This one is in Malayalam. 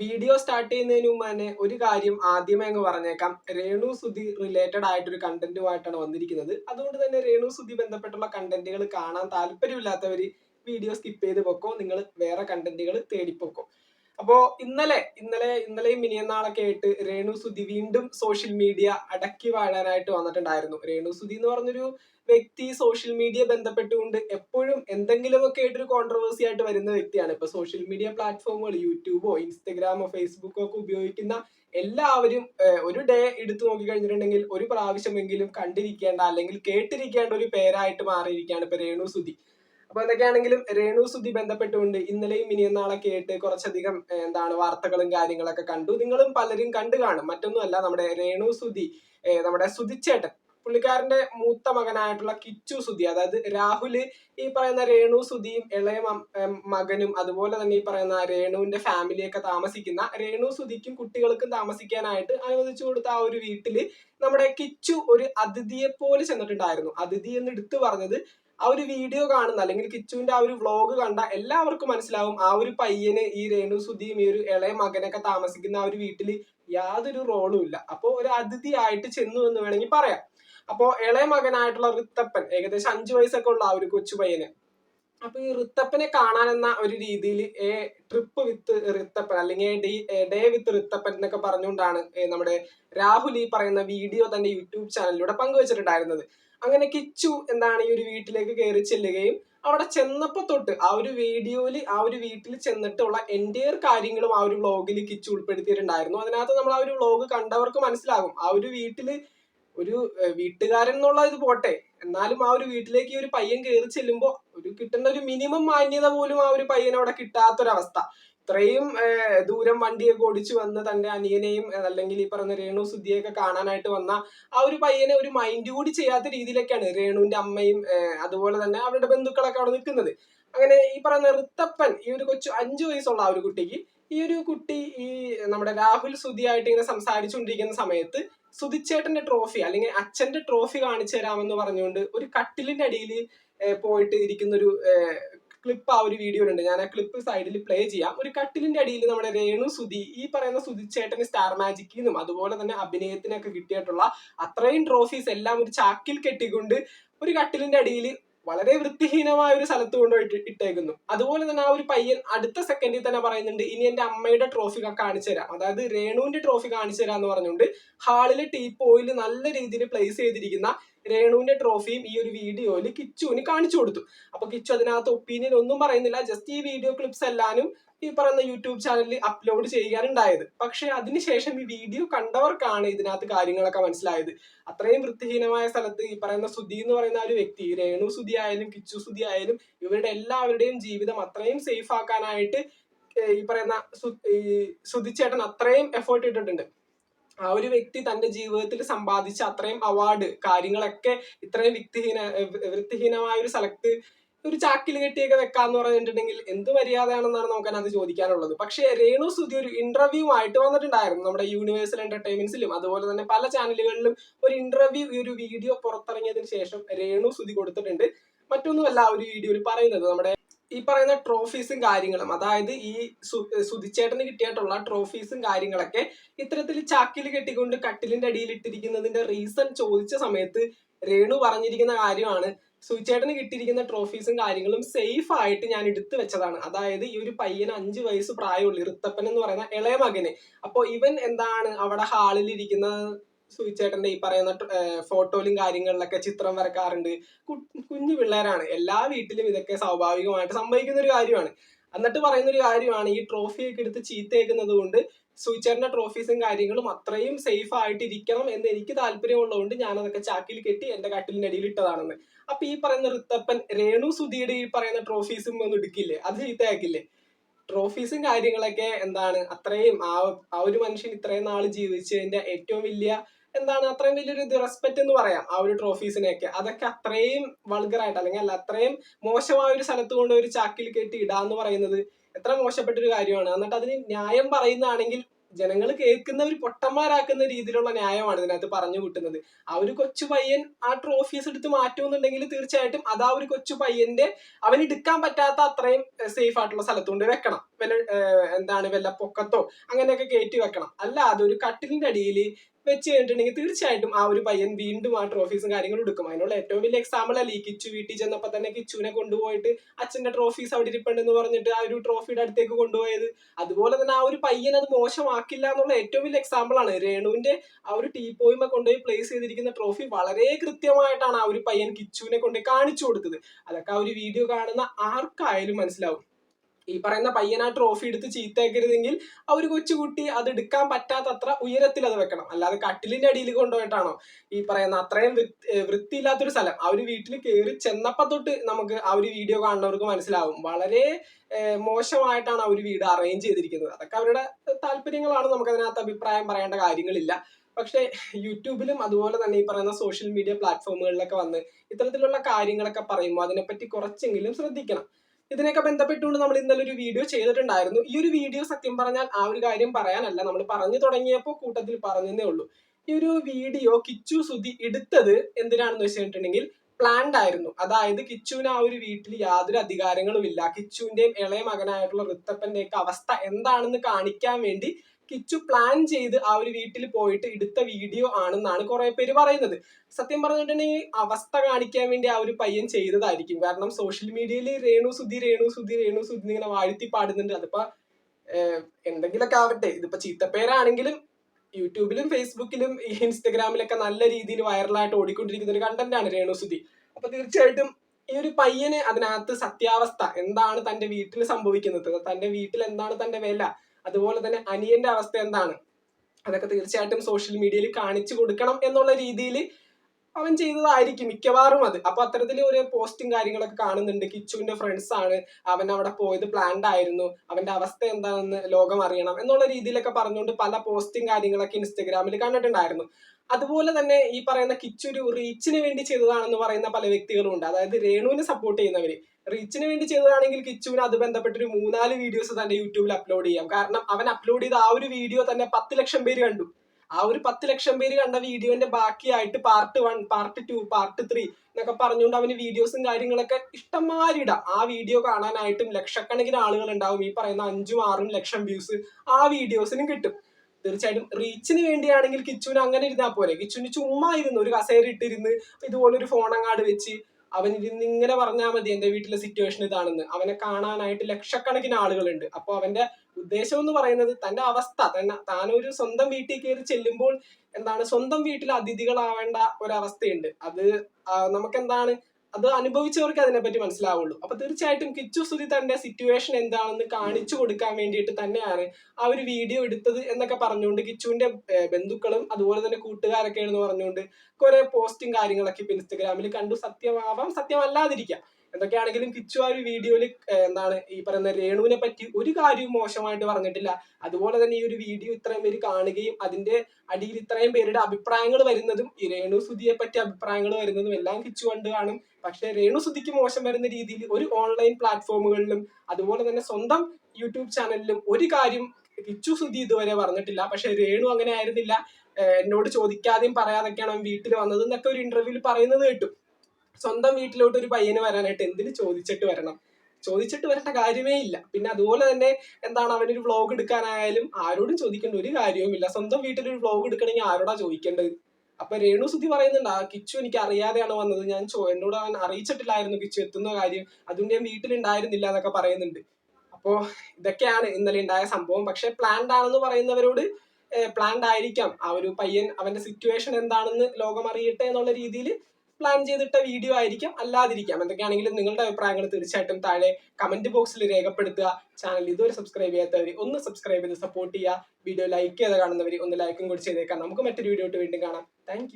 വീഡിയോ സ്റ്റാർട്ട് ചെയ്യുന്നതിന് മുമ്പ് തന്നെ ഒരു കാര്യം ആദ്യമേ അങ്ങ് പറഞ്ഞേക്കാം. രേണു സുധി റിലേറ്റഡ് ആയിട്ടൊരു കണ്ടന്റുമായിട്ടാണ് വന്നിരിക്കുന്നത്. അതുകൊണ്ട് തന്നെ രേണു സുധി ബന്ധപ്പെട്ടുള്ള കണ്ടന്റുകൾ കാണാൻ താല്പര്യമില്ലാത്തവർ വീഡിയോ സ്കിപ്പ് ചെയ്ത് പൊക്കോ നിങ്ങൾ വേറെ കണ്ടന്റുകൾ തേടിപ്പൊക്കോ അപ്പോ ഇന്നലെ ഇന്നലെ ഇന്നലെയും മിനിയന്നാളൊക്കെ ആയിട്ട് രേണു സുധി വീണ്ടും സോഷ്യൽ മീഡിയ അടക്കി വാഴാനായിട്ട് വന്നിട്ടുണ്ടായിരുന്നു. രേണു സുധി എന്ന് പറഞ്ഞൊരു വ്യക്തി സോഷ്യൽ മീഡിയ ബന്ധപ്പെട്ടുകൊണ്ട് എപ്പോഴും എന്തെങ്കിലുമൊക്കെ ആയിട്ടൊരു കോൺട്രവേഴ്സി ആയിട്ട് വരുന്ന വ്യക്തിയാണ്. ഇപ്പൊ സോഷ്യൽ മീഡിയ പ്ലാറ്റ്ഫോമുകൾ യൂട്യൂബോ ഇൻസ്റ്റഗ്രാമോ ഫേസ്ബുക്കോ ഒക്കെ ഉപയോഗിക്കുന്ന എല്ലാവരും ഒരു ഡേ എടുത്തു നോക്കി കഴിഞ്ഞിട്ടുണ്ടെങ്കിൽ ഒരു പ്രാവശ്യമെങ്കിലും കണ്ടിരിക്കേണ്ട അല്ലെങ്കിൽ കേട്ടിരിക്കേണ്ട ഒരു പേരായിട്ട് മാറിയിരിക്കുകയാണ് ഇപ്പൊ രേണു സുധി. അപ്പൊ എന്തൊക്കെയാണെങ്കിലും രേണു സുധി ബന്ധപ്പെട്ടുകൊണ്ട് ഇന്നലെയും മിനിയന്നാളൊക്കെ ആയിട്ട് കുറച്ചധികം എന്താണ് വാർത്തകളും കാര്യങ്ങളൊക്കെ കണ്ടു. നിങ്ങളും പലരും കണ്ടു കാണും. മറ്റൊന്നുമല്ല നമ്മുടെ രേണു സുധി നമ്മുടെ സുധിച്ചേട്ടൻ പുള്ളിക്കാരന്റെ മൂത്ത മകനായിട്ടുള്ള കിച്ചു സുധി അതായത് രാഹുൽ ഈ പറയുന്ന രേണു സുധിയും ഇളയ മകനും അതുപോലെ തന്നെ ഈ പറയുന്ന രേണുവിന്റെ ഫാമിലിയൊക്കെ താമസിക്കുന്ന രേണു സുധിക്കും കുട്ടികൾക്കും താമസിക്കാനായിട്ട് അനുവദിച്ചു കൊടുത്ത ആ ഒരു വീട്ടിൽ നമ്മുടെ കിച്ചു ഒരു അതിഥിയെ പോലെ ചെന്നിട്ടുണ്ടായിരുന്നു. അതിഥി എന്ന് എടുത്തു പറഞ്ഞത് ആ ഒരു വീഡിയോ കാണുന്ന അല്ലെങ്കിൽ കിച്ചുവിന്റെ ആ ഒരു വ്ളോഗ് കണ്ട എല്ലാവർക്കും മനസ്സിലാവും ആ ഒരു പയ്യന് ഈ രേണു സുധിയും ഈ ഒരു ഇളയ മകനൊക്കെ താമസിക്കുന്ന ആ ഒരു വീട്ടിൽ യാതൊരു റോളും ഇല്ല. അപ്പോൾ ഒരു അതിഥി ആയിട്ട് ചെന്നു എന്ന് വേണമെങ്കിൽ പറയാം. അപ്പോൾ ഇളയ മകനായിട്ടുള്ള റിത്തപ്പൻ ഏകദേശം അഞ്ചു വയസ്സൊക്കെ ഉള്ള ആ ഒരു കൊച്ചു പയ്യന്. അപ്പൊ ഈ റിത്തപ്പനെ കാണാനെന്ന ഒരു രീതിയിൽ ഏ ട്രിപ്പ് വിത്ത് റിത്തപ്പൻ അല്ലെങ്കിൽ ഡി ഡേ വിത്ത് റിത്തപ്പൻ എന്നൊക്കെ പറഞ്ഞുകൊണ്ടാണ് നമ്മുടെ രാഹുൽ ഈ പറയുന്ന വീഡിയോ തന്റെ യൂട്യൂബ് ചാനലിലൂടെ പങ്കുവച്ചിട്ടുണ്ടായിരുന്നത്. അങ്ങനെ കിച്ചു എന്താണ് ഈ ഒരു വീട്ടിലേക്ക് കയറി ചെല്ലുകയും അവിടെ ചെന്നപ്പോ തൊട്ട് ആ ഒരു വീഡിയോയിൽ ആ ഒരു വീട്ടിൽ ചെന്നിട്ടുള്ള എന്റയർ കാര്യങ്ങളും ആ ഒരു വ്ളോഗിൽ കിച്ചു ഉൾപ്പെടുത്തിയിട്ടുണ്ടായിരുന്നു. അതിനകത്ത് നമ്മൾ ആ ഒരു വ്ളോഗ് കണ്ടവർക്ക് മനസ്സിലാകും. ആ ഒരു വീട്ടിൽ ഒരു വീട്ടുകാരൻ എന്നുള്ള ഇത് പോട്ടെ. എന്നാലും ആ ഒരു വീട്ടിലേക്ക് ഈ ഒരു പയ്യൻ കയറി ചെല്ലുമ്പോ ഒരു കിട്ടേണ്ട ഒരു മിനിമം മാന്യത പോലും ആ ഒരു പയ്യൻ അവിടെ കിട്ടാത്തൊരവസ്ഥ. ഇത്രയും ദൂരം വണ്ടിയൊക്കെ ഓടിച്ചു വന്ന് തന്റെ അനിയനെയും അല്ലെങ്കിൽ ഈ പറഞ്ഞ രേണു സുധിയൊക്കെ കാണാനായിട്ട് വന്ന ആ ഒരു പയ്യനെ ഒരു മൈൻഡ് കൂടി ചെയ്യാത്ത രീതിയിലൊക്കെയാണ് രേണുവിന്റെ അമ്മയും അതുപോലെ തന്നെ അവരുടെ ബന്ധുക്കളൊക്കെ അവിടെ നിൽക്കുന്നത്. അങ്ങനെ ഈ പറയുന്ന ഋത്തപ്പൻ ഈ ഒരു കൊച്ചു അഞ്ചു വയസ്സുള്ള ആ ഒരു കുട്ടിക്ക് ഈ ഒരു കുട്ടി ഈ നമ്മുടെ രാഹുൽ സുധിയായിട്ട് ഇങ്ങനെ സംസാരിച്ചുകൊണ്ടിരിക്കുന്ന സമയത്ത് സുധിച്ചേട്ടന്റെ ട്രോഫി അല്ലെങ്കിൽ അച്ഛന്റെ ട്രോഫി കാണിച്ചു തരാമെന്ന് പറഞ്ഞുകൊണ്ട് ഒരു കട്ടിലിന്റെ അടിയിൽ പോയിട്ട് ഇരിക്കുന്ന ഒരു ക്ലിപ്പ് ആ ഒരു വീഡിയോ ഉണ്ട് ഞാൻ ആ ക്ലിപ്പ് സൈഡിൽ പ്ലേ ചെയ്യാം. ഒരു കട്ടിലിന്റെ അടിയിൽ നമ്മുടെ രേണു സുധി ഈ പറയുന്ന സുധിച്ചേട്ടന് സ്റ്റാർ മാജിക്കിനും അതുപോലെ തന്നെ അഭിനയത്തിനൊക്കെ കിട്ടിയിട്ടുള്ള അത്രയും ട്രോഫീസ് എല്ലാം ഒരു ചാക്കിൽ കെട്ടിക്കൊണ്ട് ഒരു കട്ടിലിന്റെ അടിയിൽ വളരെ വൃത്തിഹീനമായ ഒരു സ്ഥലത്ത് കൊണ്ടുപോയിട്ട് ഇട്ടേക്കുന്നു. അതുപോലെ തന്നെ ആ ഒരു പയ്യൻ അടുത്ത സെക്കൻഡിൽ തന്നെ പറയുന്നുണ്ട് ഇനി എന്റെ അമ്മയുടെ ട്രോഫി കാണിച്ചു തരാം. അതായത് രേണുവിന്റെ ട്രോഫി കാണിച്ചു തരാം എന്ന് പറഞ്ഞുകൊണ്ട് ഹാളിലെ ടീപ്പോയിൽ നല്ല രീതിയിൽ പ്ലേസ് ചെയ്തിരിക്കുന്ന രേണുവിന്റെ ട്രോഫിയും ഈ ഒരു വീഡിയോയിൽ കിച്ചുവിന് കാണിച്ചു കൊടുത്തു. അപ്പൊ കിച്ചു അതിനകത്ത് ഒപ്പീനിയൻ ഒന്നും പറയുന്നില്ല. ജസ്റ്റ് ഈ വീഡിയോ ക്ലിപ്സ് എല്ലാനും ഈ പറയുന്ന യൂട്യൂബ് ചാനലിൽ അപ്ലോഡ് ചെയ്യാനുണ്ടായത് പക്ഷെ അതിനുശേഷം ഈ വീഡിയോ കണ്ടവർക്കാണ് ഇതിനകത്ത് കാര്യങ്ങളൊക്കെ മനസ്സിലായത്. അത്രയും വൃത്തിഹീനമായ സ്ഥലത്ത് ഈ പറയുന്ന സുധി എന്ന് പറയുന്ന ഒരു വ്യക്തി രേണു സുധി ആയാലും കിച്ചു സുധി ആയാലും ഇവരുടെ എല്ലാവരുടെയും ജീവിതം അത്രയും സേഫ് ആക്കാനായിട്ട് ഈ പറയുന്ന സുധിച്ചേട്ടൻ അത്രയും എഫേർട്ട് ഇട്ടിട്ടുണ്ട്. ആ ഒരു വ്യക്തി തന്റെ ജീവിതത്തിൽ സമ്പാദിച്ച അത്രയും അവാർഡ് കാര്യങ്ങളൊക്കെ ഇത്രയും വ്യക്തിഹീന വൃത്തിഹീനമായ ഒരു സ്ഥലത്ത് ഒരു ചാക്കിൽ കെട്ടിയൊക്കെ വെക്കാന്ന് പറഞ്ഞിട്ടുണ്ടെങ്കിൽ എന്ത് മര്യാദയാണെന്നാണ് നമുക്ക് അതിനകത്ത് ചോദിക്കാനുള്ളത്. പക്ഷേ രേണു സുധി ഒരു ഇന്റർവ്യൂ ആയിട്ട് വന്നിട്ടുണ്ടായിരുന്നു നമ്മുടെ യൂണിവേഴ്സൽ എന്റർടൈൻമെന്റ്സിലും അതുപോലെ തന്നെ പല ചാനലുകളിലും ഒരു ഇന്റർവ്യൂ ഈ ഒരു വീഡിയോ പുറത്തിറങ്ങിയതിന് ശേഷം രേണു സുധി കൊടുത്തിട്ടുണ്ട്. മറ്റൊന്നുമല്ല ആ ഒരു വീഡിയോയിൽ പറയുന്നത്. നമ്മുടെ ഈ പറയുന്ന ട്രോഫീസും കാര്യങ്ങളും അതായത് ഈ സുധിച്ചേട്ടന് കിട്ടിയിട്ടുള്ള ട്രോഫീസും കാര്യങ്ങളൊക്കെ ഇത്തരത്തിൽ ചാക്കിൽ കെട്ടിക്കൊണ്ട് കട്ടിലിന്റെ അടിയിൽ ഇട്ടിരിക്കുന്നതിന്റെ റീസൺ ചോദിച്ച സമയത്ത് രേണു പറഞ്ഞിരിക്കുന്ന കാര്യമാണ്. സുചേട്ടന് കിട്ടിയിരിക്കുന്ന ട്രോഫീസും കാര്യങ്ങളും സേഫ് ആയിട്ട് ഞാൻ എടുത്തു വെച്ചതാണ്. അതായത് ഈ ഒരു പയ്യന് അഞ്ച് വയസ്സ് പ്രായമുള്ളൂ ഋത്തപ്പൻ എന്ന് പറയുന്ന ഇളയ മകന്. അപ്പൊ ഇവൻ എന്താണ് അവിടെ ഹാളിൽ ഇരിക്കുന്ന സുചേട്ടന്റെ ഈ പറയുന്ന ഫോട്ടോയിലും കാര്യങ്ങളിലൊക്കെ ചിത്രം വരക്കാറുണ്ട്. കുഞ്ഞു പിള്ളേരാണ്. എല്ലാ വീട്ടിലും ഇതൊക്കെ സ്വാഭാവികമായിട്ട് സംഭവിക്കുന്ന ഒരു കാര്യമാണ്. എന്നിട്ട് പറയുന്ന ഒരു കാര്യമാണ് ഈ ട്രോഫിയൊക്കെ എടുത്ത് ചീത്തയേക്കുന്നത് കൊണ്ട് സുചേട്ടന്റെ ട്രോഫീസും കാര്യങ്ങളും അത്രയും സേഫ് ആയിട്ട് ഇരിക്കണം എന്ന് എനിക്ക് താല്പര്യമുള്ളതുകൊണ്ട് ഞാൻ അതൊക്കെ ചാക്കിൽ കെട്ടി എന്റെ കട്ടിലിന്റെ അടിയിൽ ഇട്ടതാണെന്ന്. അപ്പൊ ഈ പറയുന്ന ഋത്തപ്പൻ രേണു സുധിയുടെ ഈ പറയുന്ന ട്രോഫീസും ഒന്നും എടുക്കില്ലേ? അത് ചീത്തയാക്കില്ലേ? ട്രോഫീസും കാര്യങ്ങളൊക്കെ എന്താണ് അത്രയും ആ ഒരു മനുഷ്യൻ ഇത്രയും നാൾ ജീവിച്ചതിന്റെ ഏറ്റവും വലിയ എന്താണ് അത്രയും വലിയൊരു റെസ്പെക്ട് എന്ന് പറയാം ആ ഒരു ട്രോഫീസിനെയൊക്കെ അതൊക്കെ അത്രയും വൾഗറായിട്ട് അല്ലെങ്കിൽ അല്ല അത്രയും മോശമായ ഒരു സ്ഥലത്ത് കൊണ്ട് ഒരു ചാക്കിൽ കെട്ടി ഇടാന്ന് പറയുന്നത് എത്ര മോശപ്പെട്ട ഒരു കാര്യമാണ്. എന്നിട്ട് അതിന് ന്യായം പറയുന്നതാണെങ്കിൽ ജനങ്ങൾ കേൾക്കുന്നവർ പൊട്ടന്മാരാക്കുന്ന രീതിയിലുള്ള ന്യായമാണ് ഇതിനകത്ത് പറഞ്ഞു കൂട്ടുന്നത്. ആ ഒരു കൊച്ചു പയ്യൻ ആ ട്രോഫീസ് എടുത്ത് മാറ്റുമെന്നുണ്ടെങ്കിൽ തീർച്ചയായിട്ടും അത് ആ ഒരു കൊച്ചു പയ്യന്റെ അവന് എടുക്കാൻ പറ്റാത്ത അത്രയും സേഫ് ആയിട്ടുള്ള സ്ഥലത്തുകൊണ്ട് വെക്കണം. വല്ല എന്താണ് വല്ല പൊക്കത്തോ അങ്ങനെയൊക്കെ കയറ്റി വെക്കണം. അല്ല അതൊരു കട്ടിലിന്റെ അടിയിൽ വെച്ച് കഴിഞ്ഞിട്ടുണ്ടെങ്കിൽ തീർച്ചയായിട്ടും ആ ഒരു പയ്യൻ വീണ്ടും ആ ട്രോഫീസും കാര്യങ്ങളും എടുക്കും. അതിനുള്ള ഏറ്റവും വലിയ എക്സാമ്പിൾ അല്ല? ഈ കിച്ചു വീട്ടിൽ ചെന്നപ്പോൾ തന്നെ കിച്ചുവിനെ കൊണ്ടുപോയിട്ട് അച്ഛന്റെ ട്രോഫീസ് അവിടെ ഇരിപ്പുണ്ടെന്ന് പറഞ്ഞിട്ട് ആ ഒരു ട്രോഫിയുടെ അടുത്തേക്ക് കൊണ്ടുപോയത്. അതുപോലെ തന്നെ ആ ഒരു പയ്യൻ അത് മോശമാക്കില്ല എന്നുള്ള ഏറ്റവും വലിയ എക്സാമ്പിൾ ആണ്. രേണുവിന്റെ ആ ഒരു ടീ പോയിമ കൊണ്ടുപോയി പ്ലേസ് ചെയ്തിരിക്കുന്ന ട്രോഫി വളരെ കൃത്യമായിട്ടാണ് ആ ഒരു പയ്യൻ കിച്ചുവിനെ കൊണ്ട് കാണിച്ചു കൊടുത്തത്. അതൊക്കെ ആ ഒരു വീഡിയോ കാണുന്ന ആർക്കായാലും മനസ്സിലാവും. ഈ പറയുന്ന പയ്യനാ ട്രോഫി എടുത്ത് ചീത്തയാക്കരുതെങ്കിൽ ആ ഒരു കൊച്ചുകുട്ടി അത് എടുക്കാൻ പറ്റാത്തത്ര ഉയരത്തിൽ അത് വെക്കണം. അല്ലാതെ കട്ടിലിന്റെ അടിയിൽ കൊണ്ടുപോയിട്ടാണോ ഈ പറയുന്ന അത്രയും വൃത്തിയില്ലാത്തൊരു സ്ഥലം. ആ ഒരു വീട്ടിൽ കയറി ചെന്നപ്പോ തൊട്ട് നമുക്ക് ആ ഒരു വീഡിയോ കാണുന്നവർക്ക് മനസ്സിലാവും. വളരെ മോശമായിട്ടാണ് ആ ഒരു വീട് അറേഞ്ച് ചെയ്തിരിക്കുന്നത്. അതൊക്കെ അവരുടെ താല്പര്യങ്ങളാണ്. നമുക്ക് അതിനകത്ത് അഭിപ്രായം പറയേണ്ട കാര്യങ്ങളില്ല. പക്ഷേ യൂട്യൂബിലും അതുപോലെ തന്നെ ഈ പറയുന്ന സോഷ്യൽ മീഡിയ പ്ലാറ്റ്ഫോമുകളിലൊക്കെ വന്ന് ഇത്തരത്തിലുള്ള കാര്യങ്ങളൊക്കെ പറയുമ്പോൾ അതിനെപ്പറ്റി കുറച്ചെങ്കിലും ശ്രദ്ധിക്കണം. ഇതിനൊക്കെ ബന്ധപ്പെട്ടുകൊണ്ട് നമ്മൾ ഇന്നലെ ഒരു വീഡിയോ ചെയ്തിട്ടുണ്ടായിരുന്നു. ഈ ഒരു വീഡിയോ സത്യം പറഞ്ഞാൽ ആ ഒരു കാര്യം പറയാനല്ല. നമ്മൾ പറഞ്ഞു തുടങ്ങിയപ്പോൾ കൂട്ടത്തിൽ പറഞ്ഞതേ ഉള്ളൂ. ഈ ഒരു വീഡിയോ കിച്ചു സുധി എടുത്തത് എന്തിനാണെന്ന് വെച്ചിട്ടുണ്ടെങ്കിൽ പ്ലാൻഡ് ആയിരുന്നു. അതായത് കിച്ചുവിന് ആ ഒരു വീട്ടിൽ യാതൊരു അധികാരങ്ങളും ഇല്ല. കിച്ചുവിന്റെയും ഇളയ മകനായിട്ടുള്ള ഋത്തപ്പന്റെയൊക്കെ അവസ്ഥ എന്താണെന്ന് കാണിക്കാൻ വേണ്ടി കിച്ചു പ്ലാൻ ചെയ്ത് ആ ഒരു വീട്ടിൽ പോയിട്ട് എടുത്ത വീഡിയോ ആണെന്നാണ് കുറെ പേര് പറയുന്നത്. സത്യം പറഞ്ഞിട്ടുണ്ടെങ്കിൽ അവസ്ഥ കാണിക്കാൻ വേണ്ടി ആ ഒരു പയ്യൻ ചെയ്തതായിരിക്കും. കാരണം സോഷ്യൽ മീഡിയയിൽ രേണു സുധി രേണു സുധി രേണു സുധി ഇങ്ങനെ വാഴ്ത്തി പാടുന്നുണ്ട്. അതിപ്പോ എന്തെങ്കിലുമൊക്കെ ആവട്ടെ. ഇതിപ്പോ ചീത്തപ്പേരാണെങ്കിലും യൂട്യൂബിലും ഫേസ്ബുക്കിലും ഇൻസ്റ്റഗ്രാമിലൊക്കെ നല്ല രീതിയിൽ വൈറലായിട്ട് ഓടിക്കൊണ്ടിരിക്കുന്ന ഒരു കണ്ടന്റ് ആണ് രേണു സുധി. അപ്പൊ തീർച്ചയായിട്ടും ഈ ഒരു പയ്യന് അതിനകത്ത് സത്യാവസ്ഥ. എന്താണ് തന്റെ വീട്ടിൽ സംഭവിക്കുന്നത്? തന്റെ വീട്ടിൽ എന്താണ് തന്റെ വില? അതുപോലെ തന്നെ അനിയന്റെ അവസ്ഥ എന്താണ്? അതൊക്കെ തീർച്ചയായിട്ടും സോഷ്യൽ മീഡിയയിൽ കാണിച്ചു കൊടുക്കണം എന്നുള്ള രീതിയിൽ അവൻ ചെയ്തതായിരിക്കും മിക്കവാറും അത്. അപ്പൊ അത്തരത്തിൽ ഒരു പോസ്റ്റും കാര്യങ്ങളൊക്കെ കാണുന്നുണ്ട്. കിച്ചുവിന്റെ ഫ്രണ്ട്സ് ആണ്. അവൻ അവിടെ പോയത് പ്ലാൻഡ് ആയിരുന്നു. അവന്റെ അവസ്ഥ എന്താണെന്ന് ലോകം അറിയണം എന്നുള്ള രീതിയിലൊക്കെ പറഞ്ഞുകൊണ്ട് പല പോസ്റ്റും കാര്യങ്ങളൊക്കെ ഇൻസ്റ്റഗ്രാമിൽ കണ്ടിട്ടുണ്ടായിരുന്നു. അതുപോലെ തന്നെ ഈ പറയുന്ന കിച്ചു ഒരു റീച്ചിന് വേണ്ടി ചെയ്തതാണെന്ന് പറയുന്ന പല വ്യക്തികളും ഉണ്ട്. അതായത് രേണുവിനെ സപ്പോർട്ട് ചെയ്യുന്നവര്. റീച്ചിന് വേണ്ടി ചെയ്തതാണെങ്കിൽ കിച്ചുവിന് അത് ബന്ധപ്പെട്ട ഒരു മൂന്നാൽ വീഡിയോസ് തന്നെ യൂട്യൂബിൽ അപ്ലോഡ് ചെയ്യാം. കാരണം അവൻ അപ്ലോഡ് ചെയ്ത ആ ഒരു വീഡിയോ തന്നെ പത്ത് ലക്ഷം പേര് കണ്ടു. ആ ഒരു പത്ത് ലക്ഷം പേര് കണ്ട വീഡിയോന്റെ ബാക്കിയായിട്ട് part one part two part three എന്നൊക്കെ പറഞ്ഞുകൊണ്ട് അവന് വീഡിയോസും കാര്യങ്ങളൊക്കെ ഇഷ്ടംമാതിരി ഇടാം. ആ വീഡിയോ കാണാനായിട്ടും ലക്ഷക്കണക്കിന് ആളുകൾ ഉണ്ടാവും. ഈ പറയുന്ന അഞ്ചും ആറും ലക്ഷം വ്യൂസ് ആ വീഡിയോസിനും കിട്ടും. തീർച്ചയായിട്ടും റീച്ചിന് വേണ്ടിയാണെങ്കിൽ കിച്ചുവിന് അങ്ങനെ ഇരുന്നാൽ പോരെ. കിച്ചുവിന് ചുമ്മാ ഇരുന്ന് ഒരു കസേര ഇട്ടിരുന്ന് ഇതുപോലെ ഒരു ഫോൺ അങ്ങാട് വെച്ച് അവൻ ഇരുന്ന് ഇങ്ങനെ പറഞ്ഞാൽ മതി എന്റെ വീട്ടിലെ സിറ്റുവേഷൻ ഇതാണെന്ന്. അവനെ കാണാനായിട്ട് ലക്ഷക്കണക്കിന് ആളുകളുണ്ട്. അപ്പോൾ അവന്റെ ഉദ്ദേശം എന്ന് പറയുന്നത് തന്റെ അവസ്ഥ തന്നെ താനൊരു സ്വന്തം വീട്ടിൽ കയറി ചെല്ലുമ്പോൾ എന്താണ് സ്വന്തം വീട്ടിൽ അതിഥികളാവേണ്ട ഒരവസ്ഥയുണ്ട്. അത് നമുക്ക് എന്താണ് അത് അനുഭവിച്ചവർക്ക് അതിനെപ്പറ്റി മനസ്സിലാവുള്ളൂ. അപ്പൊ തീർച്ചയായിട്ടും കിച്ചു സുതി തന്റെ സിറ്റുവേഷൻ എന്താണെന്ന് കാണിച്ചു കൊടുക്കാൻ വേണ്ടിയിട്ട് തന്നെയാണ് ആ ഒരു വീഡിയോ എടുത്തത് എന്നൊക്കെ പറഞ്ഞുകൊണ്ട് കിച്ചുവിന്റെ ബന്ധുക്കളും അതുപോലെ തന്നെ കൂട്ടുകാരൊക്കെ എന്ന് പറഞ്ഞുകൊണ്ട് കുറെ പോസ്റ്റും കാര്യങ്ങളൊക്കെ ഇപ്പൊ ഇൻസ്റ്റഗ്രാമിൽ കണ്ടു. സത്യമാവാം സത്യമല്ലാതിരിക്കാം. എന്തൊക്കെയാണെങ്കിലും കിച്ചു ആ ഒരു വീഡിയോയിൽ എന്താണ് ഈ പറയുന്ന രേണുവിനെ പറ്റി ഒരു കാര്യവും മോശമായിട്ട് പറഞ്ഞിട്ടില്ല. അതുപോലെ തന്നെ ഈ ഒരു വീഡിയോ ഇത്രയും പേര് കാണുകയും അതിന്റെ അടിയിൽ ഇത്രയും പേരുടെ അഭിപ്രായങ്ങൾ വരുന്നതും ഈ രേണു സുധിയെ പറ്റി അഭിപ്രായങ്ങൾ വരുന്നതും എല്ലാം കിച്ചു കണ്ട് കാണും. പക്ഷെ രേണു സുധിക്ക് മോശം വരുന്ന രീതിയിൽ ഒരു ഓൺലൈൻ പ്ലാറ്റ്ഫോമുകളിലും അതുപോലെ തന്നെ സ്വന്തം യൂട്യൂബ് ചാനലിലും ഒരു കാര്യം കിച്ചു സുധി ഇതുവരെ പറഞ്ഞിട്ടില്ല. പക്ഷെ രേണു അങ്ങനെ ആയിരുന്നില്ല. എന്നോട് ചോദിക്കാതെയും പറയാതൊക്കെയാണ് വീട്ടിൽ വന്നത് എന്നൊക്കെ ഒരു ഇന്റർവ്യൂവിൽ പറയുന്നത് കേട്ടു. സ്വന്തം വീട്ടിലോട്ട് ഒരു പയ്യന് വരാനായിട്ട് എന്തിന് ചോദിച്ചിട്ട് വരണം? ചോദിച്ചിട്ട് വരേണ്ട കാര്യമേ ഇല്ല. പിന്നെ അതുപോലെ തന്നെ എന്താണ് അവനൊരു വ്ളോഗ് എടുക്കാനായാലും ആരോടും ചോദിക്കേണ്ട ഒരു കാര്യവുമില്ല സ്വന്തം വീട്ടിൽ ഒരു വ്ളോഗ് എടുക്കണമെങ്കിൽ ആരോടാ ചോദിക്കേണ്ടത്? അപ്പൊ രേണു സുധി പറയുന്നുണ്ട് ആ കിച്ചു എനിക്ക് അറിയാതെയാണ് വന്നത്. ഞാൻ എന്നോട് അവൻ അറിയിച്ചിട്ടില്ലായിരുന്നു കിച്ചു എത്തുന്ന കാര്യം. അതുകൊണ്ട് ഞാൻ വീട്ടിലുണ്ടായിരുന്നില്ല എന്നൊക്കെ പറയുന്നുണ്ട്. അപ്പോ ഇതൊക്കെയാണ് ഇന്നലെ ഉണ്ടായ സംഭവം. പക്ഷെ പ്ലാൻഡ് ആണെന്ന് പറയുന്നവരോട് പ്ലാൻഡ് ആയിരിക്കാം. ആ ഒരു പയ്യൻ അവന്റെ സിറ്റുവേഷൻ എന്താണെന്ന് ലോകം അറിയട്ടെ എന്നുള്ള രീതിയിൽ പ്ലാൻ ചെയ്തിട്ട വീഡിയോ ആയിരിക്കാം. അല്ലാതിരിക്കാം. എന്തൊക്കെയാണെങ്കിലും നിങ്ങളുടെ അഭിപ്രായങ്ങൾ തീർച്ചയായിട്ടും താഴെ കമന്റ് ബോക്സിൽ രേഖപ്പെടുത്തുക. ചാനൽ ഇതുവരെ സബ്സ്ക്രൈബ് ചെയ്യാത്തവർ ഒന്ന് സബ്സ്ക്രൈബ് ചെയ്ത് സപ്പോർട്ട് ചെയ്യുക. വീഡിയോ ലൈക്ക് ചെയ്ത് കാണുന്നവർ ഒന്ന് ലൈക്കും കൂടി ചെയ്തേക്കാം. നമുക്ക് മറ്റൊരു വീഡിയോ വീണ്ടും കാണാം. താങ്ക്